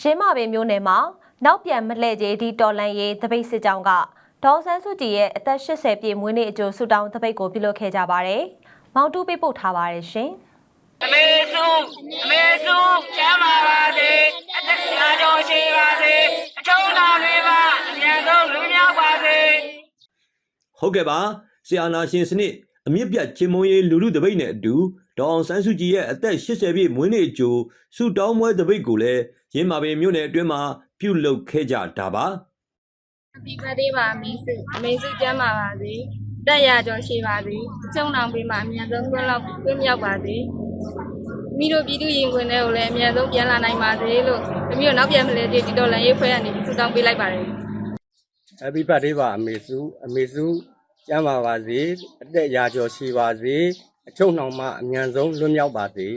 ရင်းမာပင်မျိုးနယ်မှာနောက်ပြန်မလှည့်ကြေးဒီတော်လန်ရေးတပိတ်စစ်ကြောင်းကဒေါ်ဆန်းစုကြည်ရဲ့အသက်80ပြည့်မွေးနေ့အကျိုးဆုတောင်းတပိတ်ကိုပြုလုပ်ခဲ့ကြပါတယ်။မောင်တူပေးပို့ထားပါတယ်ရှင်။အမေစုအမေစုကျမ်းပါပါစေအသက်ရာကျော်ရှိပါစေအထုံးတော်တွေပါအမြန်ဆုံးလူမြောက်ပါစေဟုတ်ကဲ့ပါဆီယာနာရှင်စနစ်အမြင့်ပြတ်ချင်းမုံရေးလူလူတပိတ်နဲ့အတူဒေါအောင်ဆန်းစုကြည်ရဲ့အသက်80ပြည့်မွေးနေ့အကျိုးဆုတောင်းပွဲတပိတ်ကိုလည်း ရင်းမာပင်မြို့နယ်အတွင်းမှာပြုလုပ်ခဲ့ကြတာပါဒီကလေးပါအမေစုအမေစုကျမ်းပါပါစေတက်ရကြောရှိပါစေအချုံအောင်ပေးမှာအမြန်ဆုံးခွင့်လောက်ခွင့်မြောက်ပါစေမိတို့ပြည်သူရင်ခွင်တွေကိုလည်းအမြန်ဆုံးပြန်လာနိုင်ပါစေလို့တမီးတို့နောက်ပြန်မလဲဒီတော်လန်ရေးဖွဲကနေဆုတောင်းပေးလိုက်ပါတယ် Happy birthday ပါအမေစုအမေစုကျမ်းပါပါစေအသက်ရာကျော်ရှိပါစေအချုံနှောင်မှအမြန်ဆုံးလွတ်မြောက်ပါစေ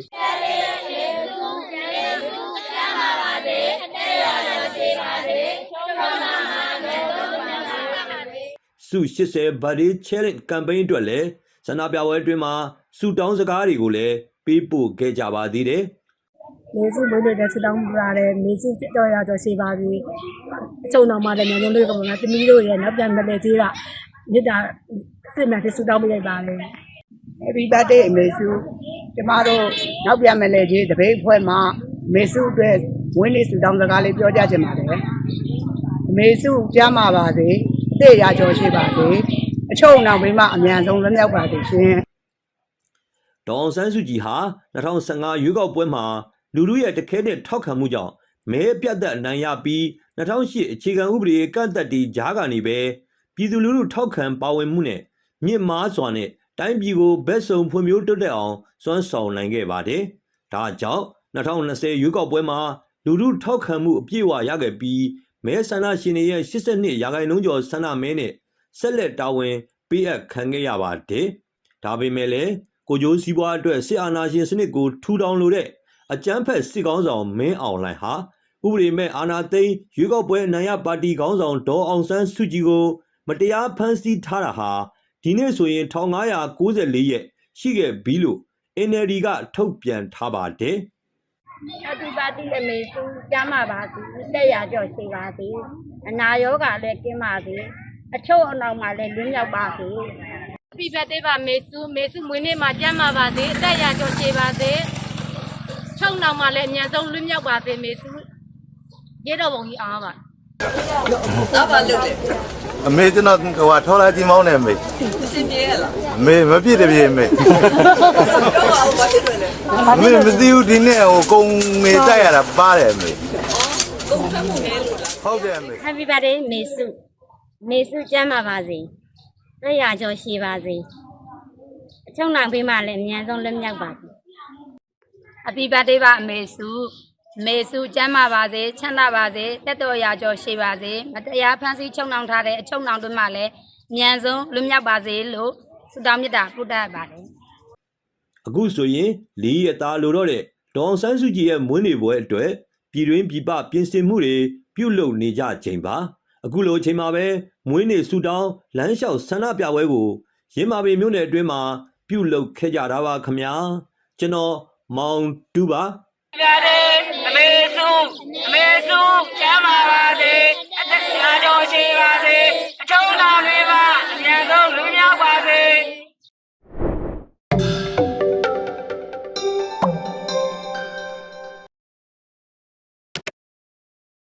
ဆု80 birthday challenge campaign အတွက်လည်းဆန္ဒပြပွဲအတွင်းမှာဆုတောင်းစကားတွေကိုလည်းပေးပို့ခဲ့ကြပါသေးတယ်မေစုမွေးနေ့တဲ့ဆတောင်းပလာတယ်မေစုတော်ရတော့ရှိပါပြီအချုံတော်မှလည်းမျိုးလုံးလေးကပုံလားတမီးတို့ရဲ့နောက်ပြန်မလဲသေးတာမြစ်တာစစ်မှန်တဲ့ဆတောင်းပေးလိုက်ပါလေ Happy birthday အမေစုကျမတို့နောက်ပြန်မလဲကြီးတပိတ်ဖွဲ့မှာအမေစုအတွက်ဝင်းနေစုတောင်းစကားလေးပြောကြချင်ပါတယ်အမေစုကျမ်းပါပါစေအ သက်ရာကျော်ရှိပါစေအချုံနောက်ဘေးမှာအမြန်ဆုံးလွတ်မြောက်ပါစေရှင်ဒေါအောင်ဆန်းစုကြည်ဟာ2015ရွေးကောက်ပွဲမှာလူလူရဲ့တခဲနဲ့ထောက်ခံမှုကြောင့်မဲပြတ်သက်အနိုင်ရပြီး2008အခြေခံဥပဒေကန့်သက်တီကြားကနေပဲပြည်သူလူထုထောက်ခံပါဝင်မှုနဲ့မြင့်မားစွာနဲ့တိုင်းပြည်ကိုဘက်စုံဖွံ့ဖြိုးတိုးတက်အောင်စွမ်းဆောင်နိုင်ခဲ့ပါတယ်။ဒါကြောင့်2020ရွေးကောက်ပွဲမှာလူထုထောက်ခံမှုအပြည့်အဝရခဲ့ပြီး မဲဆန္ဒရှင်တွေရဲ့82ရာခိုင်နှုန်းကျော်ဆန္ဒမဲနဲ့ဆက်လက်တာဝန်ပေးအပ်ခံခဲ့ရပါတယ်။ဒါပေမဲ့လည်းကိုကျိုးစည်းပွားအတွက်စစ်အာဏာရှင်စနစ်ကိုထူထောင်လိုတဲ့အကြမ်းဖက်စစ်ကောင်းဆောင်မင်းအောင်လှိုင်ဟာဥပဒေမဲ့အာဏာသိမ်းရွေးကောက်ပွဲအနိုင်ရပါတီကောင်းဆောင်ဒေါ်အောင်ဆန်းစုကြည်ကို မတရားဖမ်းဆီးထားတာဟာဒီနေ့ဆိုရင်1994ရက်ရှိခဲ့ပြီလို့ NLD ကထုတ်ပြန်ထားပါတယ် Happy birthday အမေစုကျမ်းပါပါစေတက်ရကြောရှိပါစေအနာရောဂါလည်းကင်းပါစေအချုံအနောက်မှာလည်းလွတ်မြောက်ပါစေ Happy birthday ပါမေစုမေစုမွေးနေ့မှာကျမ်းပါပါစေအသက်ရကြောရှိပါစေချုံနောက်မှာလည်းအမြန်ဆုံးလွတ်မြောက်ပါစေမေစုရေတော်ပုံကြီးအားပါ အမေကျွန်တော်ဟိုဟာထော်လာကြီးမောင်းနေအမေအစင်ပြေရလားအမေမပြည့်တပြေအမေအမေမသိဘူးဒီနေ့ဟိုကုံမေတိုက်ရတာပါတယ်အမေကုံဖက်မှုနေလို့လားဟုတ်တယ်အမေ Happy birthday မေစုမေစုကျမ်းပါပါစေတက်ရကြောရှိပါစေအချုံနောက်ပေးမှလည်းအမြန်ဆုံးလွတ်မြောက်ပါစေ Happy birthday ပါအမေစု မေစုကျမ်းပါပါစေချမ်းသာပါစေတက်တော်ရာကျော်ရှိပါစေမတရားဖန်ဆီးချုံနှောင်ထားတဲ့အချုံနှောင်တွေမှလည်းအမြန်ဆုံးလွတ်မြောက်ပါစေလို့ဆုတောင်းမေတ္တာပို့တတ်ပါတယ်အခုဆိုရင်လီရသားလိုတော့တဲ့ဒေါအောင်ဆန်းစုကြည်ရဲ့မွေးနေ့ပွဲအတွက်ပြည်တွင်းပြည်ပပြင်ဆင်မှုတွေပြုလုပ်နေကြချိန်ပါအခုလိုအချိန်မှာပဲမွေးနေ့ဆူတောင်းလမ်းလျှောက်ဆန္ဒပြပွဲကိုရင်းမာပင်မြို့နယ်အတွင်းမှာပြုလုပ်ခဲ့ကြတာပါခမညာကျွန်တော်မောင်တူပါပြ mesmo, mesmo.